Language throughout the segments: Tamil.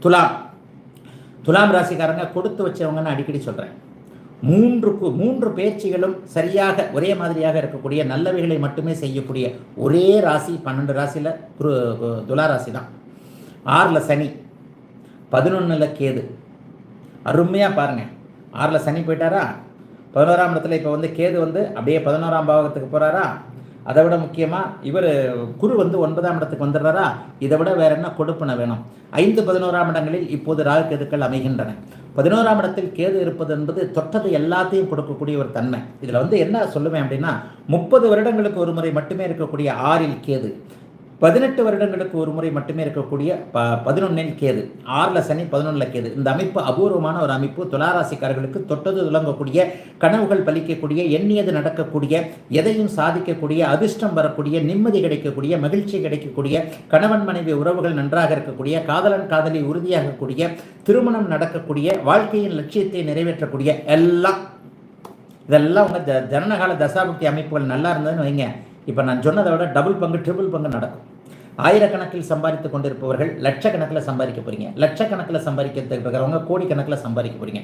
துலாம். துலாம் ராசிக்காரங்க கொடுத்து வச்சவங்கன்னு அடிக்கடி சொல்கிறேன் மூன்று கு- மூன்று பேச்சுகளும் சரியாக ஒரே மாதிரியாக இருக்கக்கூடிய நல்லவைகளை மட்டுமே செய்யக்கூடிய ஒரே ராசி பன்னெண்டு ராசியில் குரு துலா ராசி தான். ஆறில் சனி பதினொன்றில் கேது. அருமையாக பாருங்க. ஆறில் சனி போயிட்டாரா? பதினோராம் இடத்துல இப்போ வந்து கேது வந்து அப்படியே பதினோராம் பாவகத்துக்கு போகிறாரா அதை விட முக்கியமாக இவர் குரு வந்து ஒன்பதாம் இடத்துக்கு வந்துடுறாரா? இதை விட வேற என்ன கொடுப்பன வேணும்? ஐந்து பதினோராம் இடங்களில் இப்போது ராகு கேதுக்கள் அமைகின்றன. பதினோராம் இடத்தில் கேது இருப்பது என்பது தொட்டது எல்லாத்தையும் கொடுக்கக்கூடிய ஒரு தன்மை. இதில் வந்து என்ன சொல்லுவேன் அப்படின்னா முப்பது வருடங்களுக்கு ஒரு முறை மட்டுமே இருக்கக்கூடிய ஆறில் கேது. பதினெட்டு வருடங்களுக்கு ஒரு முறை மட்டுமே இருக்கக்கூடிய ப பதினொன்னில் கேது ஆறில் சனி பதினொன்றில் கேது. இந்த அமைப்பு அபூர்வமான ஒரு அமைப்பு. துளாராசிக்காரர்களுக்கு தொட்டது துலங்கக்கூடிய கனவுகள் பலிக்கக்கூடிய எண்ணியது நடக்கக்கூடிய எதையும் சாதிக்கக்கூடிய அதிர்ஷ்டம் வரக்கூடிய நிம்மதி கிடைக்கக்கூடிய மகிழ்ச்சி கிடைக்கக்கூடிய கணவன் மனைவி உறவுகள் நன்றாக இருக்கக்கூடிய காதலன் காதலி உறுதியாகக்கூடிய திருமணம் நடக்கக்கூடிய வாழ்க்கையின் லட்சியத்தை நிறைவேற்றக்கூடிய எல்லாம் இதெல்லாம் உங்கள் ஜ ஜனனகால தசாபக்தி அமைப்புகள் நல்லா இருந்ததுன்னு வைங்க. இப்போ நான் சொன்னதை விட டபுள் பங்கு ட்ரிபிள் பங்கு நடக்கும். ஆயிரக்கணக்கில் சம்பாதித்து கொண்டிருப்பவர்கள் லட்சக்கணக்கில் சம்பாதிக்க போறீங்க. லட்சக்கணக்கில் சம்பாதிக்கிறதுக்கு இருக்கிறவங்க கோடிக்கணக்கில் சம்பாதிக்க போறீங்க.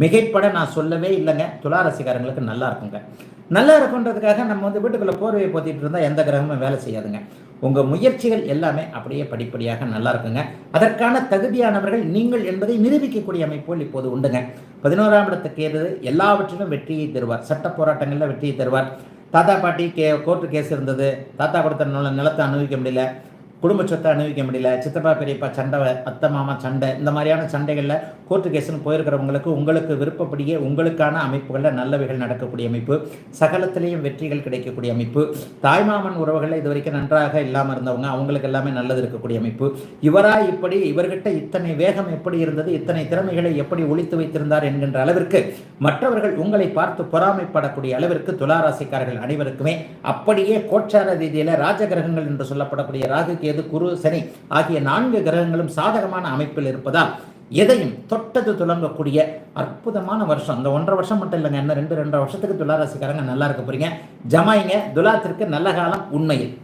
மிகைப்பட நான் சொல்லவே இல்லைங்க. துளாராசிக்காரங்களுக்கு நல்லா இருக்குங்க. நல்லா இருக்குன்றதுக்காக நம்ம வந்து வீட்டுக்குள்ளே போர்வையை போத்திட்டு இருந்தால் எந்த கிரகமும் வேலை செய்யாதுங்க. உங்கள் முயற்சிகள் எல்லாமே அப்படியே படிப்படியாக நல்லா இருக்குங்க. அதற்கான தகுதியானவர்கள் நீங்கள் என்பதை நிரூபிக்கக்கூடிய அமைப்போல் இப்போது உண்டுங்க. பதினோராம் இடத்துக்கு ஏறது. எல்லாவற்றிலும் வெற்றியை தருவார். சட்ட போராட்டங்களில் வெற்றியை தருவார். தாத்தா பாட்டி கே கோர்ட்டு கேஸ் இருந்தது. தாத்தா கொடுத்த நில நிலத்தை அனுபவிக்க முடியல. குடும்ப சொத்தை அனுபவிக்க முடியல சித்தப்பா பெரியப்பா சண்டை அத்தை மாமா சண்டை இந்த மாதிரியான சண்டைகளில் கோர்ட்டு கேஸ்னு போயிருக்கிறவங்களுக்கு உங்களுக்கு விருப்பப்படியே உங்களுக்கான அமைப்புகளில் நல்லவைகள் நடக்கக்கூடிய அமைப்பு சகலத்திலேயும் வெற்றிகள் கிடைக்கக்கூடிய அமைப்பு தாய்மாமன் உறவுகளில் இது வரைக்கும் நன்றாக இல்லாமல் இருந்தவங்க அவங்களுக்கு எல்லாமே நல்லது இருக்கக்கூடிய அமைப்பு. இவரா இப்படி இவர்கிட்ட இத்தனை வேகம் எப்படி இருந்தது இத்தனை திறமைகளை எப்படி ஒழித்து வைத்திருந்தார் என்கின்ற அளவிற்கு மற்றவர்கள் உங்களை பார்த்து பொறாமைப்படக்கூடிய அளவிற்கு துளாராசிக்காரர்கள் அனைவருக்குமே அப்படியே கோட்சார ரீதியில் ராஜகிரகங்கள் என்று சொல்லப்படக்கூடிய ராகு கேது குரு சனி ஆகிய நான்கு கிரகங்களும் சாதகமான அமைப்பில் இருப்பதால் எதையும் தொட்டது துலங்கக்கூடிய அற்புதமான வருஷம். இந்த ஒன்றரை வருஷம் மட்டும் இல்லைங்க இன்னும் ரெண்டு ரெண்டரை வருஷத்துக்கு துளாராசிக்காரங்க நல்லா இருக்க போறீங்க. ஜமாயிங்க துலாத்திற்கு நல்ல காலம் உண்மையில்.